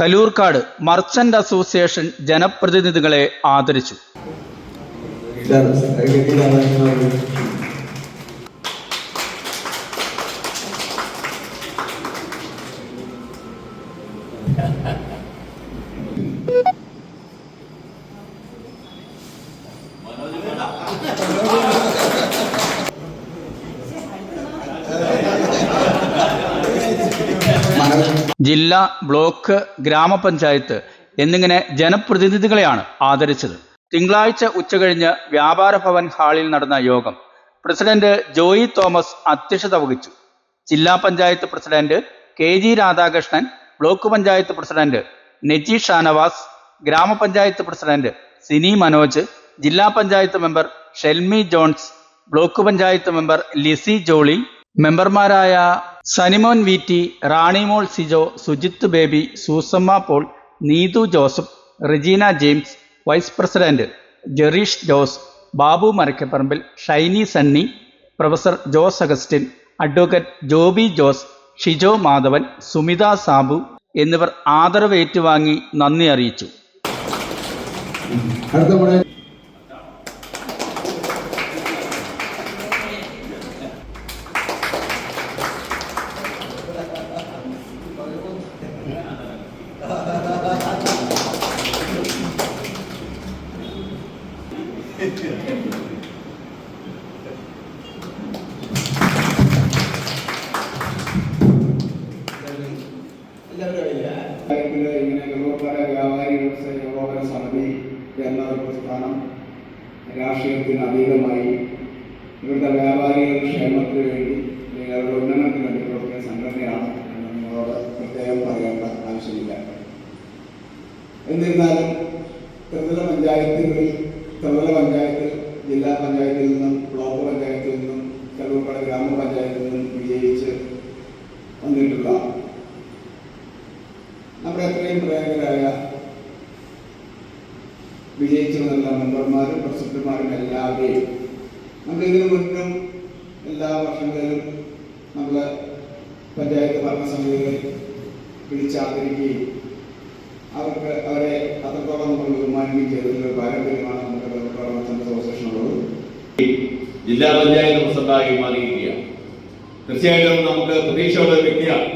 Kaloorkad merchant association ജനപ്രതിനിധികളെ ആദരിച്ചു. ജില്ല block ഗ്രാമപഞ്ചായത്ത് എന്നിങ്ങനെ ജനപ്രതിനിധികളെയാണ് ആദരിച്ചത്. തിങ്കളാഴ്ച ഉച്ചകഴിഞ്ഞ് വ്യാപാര ഭവൻ ഹാളിൽ നടന്ന യോഗം പ്രസിഡന്റ് ജോയി തോമസ് അധ്യക്ഷത വഹിച്ചു. ജില്ലാ panchayat president K G Radhakrishnan block panchayat president Neji Shanavas ഗ്രാമപഞ്ചായത്ത് പ്രസിഡന്റ് സിനി മനോജ് ജില്ലാ panchayat member Shelmi Johns block panchayat member Lizy Jolly മെമ്പർമാരായ Sanimon V T Ranimol Sijo Sujith Baby Susamma Paul Neethu Joseph Regina James vice president Jereesh Jose Babu Marakkaparambil Shiny Sunny professor Jose Augustine advocate Joby Jose Shijo Madhavan Sumitha Sabu എന്നിവർ ആദരവ് ഏറ്റുവാങ്ങി നന്ദി അറിയിച്ചു. ഇങ്ങനെ കലൂർക്കാട് വ്യാപാരി വ്യവസായ ഏകോപന സമിതി എന്ന പ്രസ്ഥാനം രാഷ്ട്രീയത്തിന് അതീതമായി ഇവിടുത്തെ വ്യാപാരികളുടെ ക്ഷേമത്തിന് വേണ്ടി അവരുടെ ഉന്നമനത്തിന് വേണ്ടി പ്രവർത്തിക്കുന്ന സംഘടനയാണ് എന്ന് നിങ്ങളോട് പ്രത്യേകം പറയേണ്ട ആവശ്യമില്ല എന്നിരുന്നാലും ത്രിതല പഞ്ചായത്തുകളിൽ ത്രിതല പഞ്ചായത്ത് ജില്ലാ പഞ്ചായത്തിൽ നിന്നും ബ്ലോക്ക് പഞ്ചായത്തിൽ നിന്നും കലൂർക്കാട് ഗ്രാമപഞ്ചായത്തിൽ നിന്നും വിജയിച്ച് വന്നിട്ടുള്ള നമ്മുടെ അത്രയും പ്രേരകരായ വിജയിച്ചു മെമ്പർമാരും പ്രസിഡന്റുമാരും എല്ലാവരെയും നമ്മൾ ഇതിനു മുന്നും എല്ലാ വർഷങ്ങളിലും നമ്മൾ പഞ്ചായത്ത് ഭരണസമിതികളിൽ വിളിച്ചാദരിക്കുകയും അവർക്ക് അവരെ അത്രത്തോളം നമ്മൾ ബഹുമാനിക്കുകയും ചെയ്തതിന്റെ പാരമ്പര്യമാണ് ജില്ലാ പഞ്ചായത്ത് പ്രസിഡന്റായി മാറിയിരിക്കുകയാണ്. തീർച്ചയായിട്ടും നമുക്ക് പ്രതീക്ഷയുള്ള ഒരു വ്യക്തിയാണ്.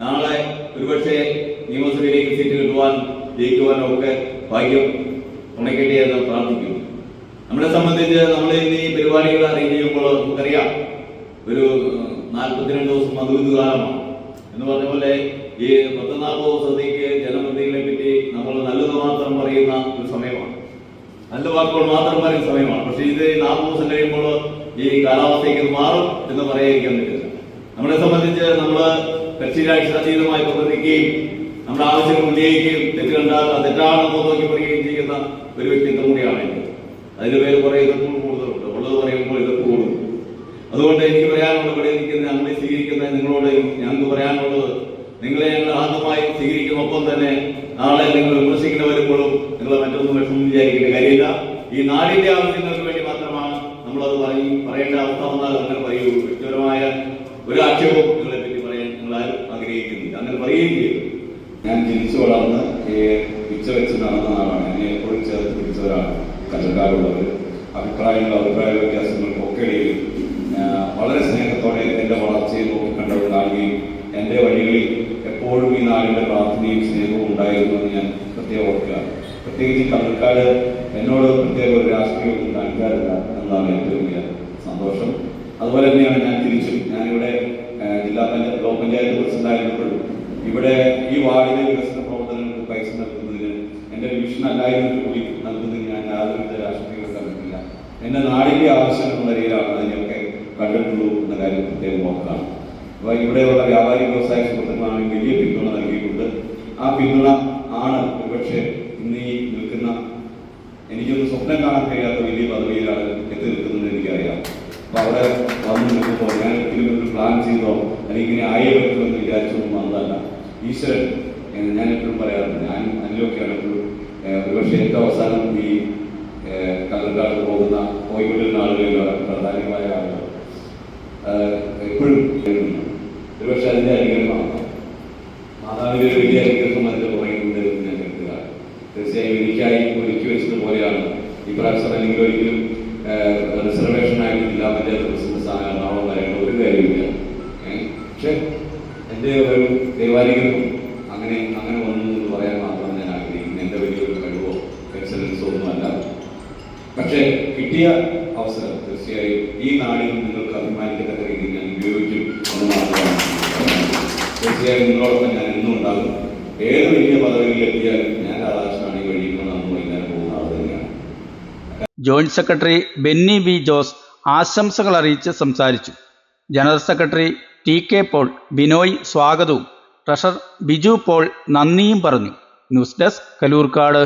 നാളെ ഒരുപക്ഷെ നിയമസഭയിലേക്ക് സീറ്റ് കിട്ടുവാൻ ജയിക്കുവാനും ഒക്കെ ഭാഗ്യം തുണയ്ക്കട്ടെ എന്ന് പ്രാർത്ഥിക്കുന്നു. നമ്മളെ സംബന്ധിച്ച് നമ്മൾ ഇന്ന് ഈ പരിപാടികൾ അറേഞ്ച് ചെയ്യുമ്പോൾ നമുക്കറിയാം. ഒരു നാൽപ്പത്തിരണ്ട് ദിവസം മധുവിധ കാലമാണ്. എന്ന് പറഞ്ഞ പോലെ ഈ പത്ത് ദിവസത്തേക്ക് ജനപ്രതിനിധികളെ പറ്റി നമ്മൾ നല്ലത് മാത്രം പറയുന്ന ഒരു സമയമാണ്. നല്ല വാക്കുകൾ മാത്രം പറയുന്ന സമയമാണ്. പക്ഷേ ഇത് നാല് ദിവസം കഴിയുമ്പോൾ ഈ കാലാവസ്ഥയ്ക്ക് മാറും എന്ന് പറയാതിരിക്കാൻ പറ്റില്ല. നമ്മളെ സംബന്ധിച്ച് നമ്മൾ കക്ഷി അതീതമായി പ്രവർത്തിക്കുകയും നമ്മുടെ ആവശ്യങ്ങൾ ഉന്നയിക്കുകയും തെറ്റ് കണ്ടാൽ തെറ്റാണെന്ന് നോക്കി പറയുകയും ചെയ്യുന്ന ഒരു വ്യക്തിത്വം കൂടിയാണ് അതിന്റെ അതിന് പേര് കുറെ എതിർപ്പ് കൂടുതലുണ്ട്. ഉള്ളത് പറയുമ്പോൾ എതിർപ്പ് കൂടും. അതുകൊണ്ട് എനിക്ക് പറയാനുള്ളത് ഇവിടെ ഇരിക്കുന്ന അങ്ങനെ സ്വീകരിക്കുന്ന നിങ്ങളോട് ഞങ്ങൾക്ക് പറയാനുള്ളത് നിങ്ങളെ ഞങ്ങൾ ആദ്യമായി സ്വീകരിക്കുന്നൊപ്പം തന്നെ നാളെ നിങ്ങൾ വിമർശിക്കുന്ന വരുമ്പോഴും നിങ്ങൾ മറ്റൊന്നും വിഷമം വിചാരിക്കേണ്ട കാര്യമില്ല. ഈ നാടിന്റെ ആവശ്യങ്ങൾക്ക് വേണ്ടി മാത്രമാണ് നമ്മളത് പറയും പറയേണ്ട അവസ്ഥ വന്നാൽ അങ്ങനെ പറയുള്ളൂ വ്യക്തിപരമായ ഒരു ആക്ഷേപവും നിങ്ങളെ പറ്റി പറയാൻ നിങ്ങൾ ആരും ആഗ്രഹിക്കുന്നില്ല. അങ്ങനെ പറയുകയും ചെയ്യും ഞാൻ ജനിച്ചു വളർന്ന് പിച്ച വെച്ച് നടന്ന ആളാണ്. എന്നെ എപ്പോഴും ചേർത്ത് പിടിച്ചവരാണ് കച്ചക്കാരുള്ളവർ അഭിപ്രായങ്ങളും അഭിപ്രായ വ്യത്യാസങ്ങൾക്കൊക്കെ ഇടയിൽ ആ, വളരെ സ്നേഹത്തോടെ എന്റെ വളർച്ചയെ നോക്കി കണ്ടവർ കാണുകയും എന്റെ വഴികളിൽ നാടിന്റെ പ്രാർത്ഥനയും സ്നേഹവും ഉണ്ടായിരുന്നു എന്ന് ഞാൻ പ്രത്യേകം ഓർക്കുക പ്രത്യേകിച്ച് കണക്കാട് എന്നോട് പ്രത്യേക ഒരു രാഷ്ട്രീയവും കാണിക്കാറില്ല എന്നതാണ് ഏറ്റവും വലിയ സന്തോഷം. അതുപോലെ തന്നെയാണ് ഞാൻ തിരിച്ചും ഞാനിവിടെ ജില്ലാ പഞ്ചായത്ത് ബ്ലോക്ക് പഞ്ചായത്ത് പ്രസിഡന്റായിരുന്നപ്പോഴും ഇവിടെ ഈ വാർഡിലെ വികസന പ്രവർത്തനങ്ങൾക്ക് പൈസ നൽകുന്നതിന് എന്റെ ഡിവിഷൻ അല്ലായിരുന്നു കൂടി നൽകുന്നതിന് ഞാൻ യാതൊരുവിധ രാഷ്ട്രീയവും കണ്ടിട്ടില്ല. എന്റെ നാടിന്റെ ആവശ്യം എന്ന നിലയിലാണ് അതിനെയൊക്കെ കണ്ടിട്ടുള്ളൂ എന്ന കാര്യം പ്രത്യേകം ഓർക്കണം ഇവിടെയുള്ള വ്യാപാരി വ്യവസായ സുഹൃത്തുക്കളാണ് വലിയ പിന്തുണ നൽകിയിട്ടുണ്ട്. ആ പിന്തുണ ആണ് ഒരുപക്ഷെ ഇന്ന് ഈ നിൽക്കുന്ന എനിക്കൊന്ന് സ്വപ്നം കാണാൻ കഴിയാത്ത വലിയ പദവിയിലാണ് എത്തി നിൽക്കുന്നത് എനിക്കറിയാം. അപ്പൊ അവിടെ വന്നു നിൽക്കുമ്പോൾ ഞാൻ ഒരു പ്ലാൻ ചെയ്തോ അല്ലെങ്കിൽ ഇങ്ങനെ ആയേ പറ്റുമെന്ന് വിചാരിച്ചൊന്നും വന്നതല്ല. ഈശ്വരൻ ഞാൻ എപ്പോഴും പറയാറുണ്ട്. ഞാൻ അതിലൊക്കെയാണ് എപ്പോഴും ഒരുപക്ഷെ ഏറ്റവും അവസാനം ഈ കള്ളക്കാട് പോകുന്ന കോഴിക്കോട് ആളുകളിലാണ് പ്രധാനമായ ആളുകൾ എപ്പോഴും ഈ പ്രാവശ്യം അല്ലെങ്കിൽ ഒരിക്കലും റിസർവേഷൻ ആയിട്ട് ജില്ലാ പഞ്ചായത്ത് പ്രസിഡന്റ് സ്ഥാനം എറണാകുളം കാര്യങ്ങൾ ഒരു കാര്യമില്ല പക്ഷേ എന്റെ ഒരു ദൈവാരികൾക്കും അങ്ങനെ അങ്ങനെ വന്നു എന്ന് പറയാൻ മാത്രം ഞാൻ ആഗ്രഹിക്കുന്നു. എന്റെ വലിയൊരു കഴിവോ എക്സലൻസോ ഒന്നുമല്ല. പക്ഷേ കിട്ടിയ അവസരം തീർച്ചയായും ഈ നാടിൽ നിങ്ങൾക്ക് അഭിമാനിക്കത്തക്ക രീതിയിൽ ഞാൻ ഉപയോഗിക്കും എന്ന് മാത്രമാണ് തീർച്ചയായും നിങ്ങളോടൊപ്പം ഞാൻ ഇന്നും ഉണ്ടാകും. ഏത് വലിയ പദവിയിൽ എത്തിയാലും ഞാൻ രാധാകൃഷ്ണനാണ് ഈ വഴിയിൽ വൈകുന്നേരം പോകുന്ന ആൾ തന്നെയാണ് joint secretary Benny V Jose ആശംസകൾ അറിയിച്ച് സംസാരിച്ചു. General secretary T K Paul Binoy സ്വാഗതവും. ട്രഷർ ബിജു പോൾ നന്ദിയും പറഞ്ഞു. News desk Kalloorkad.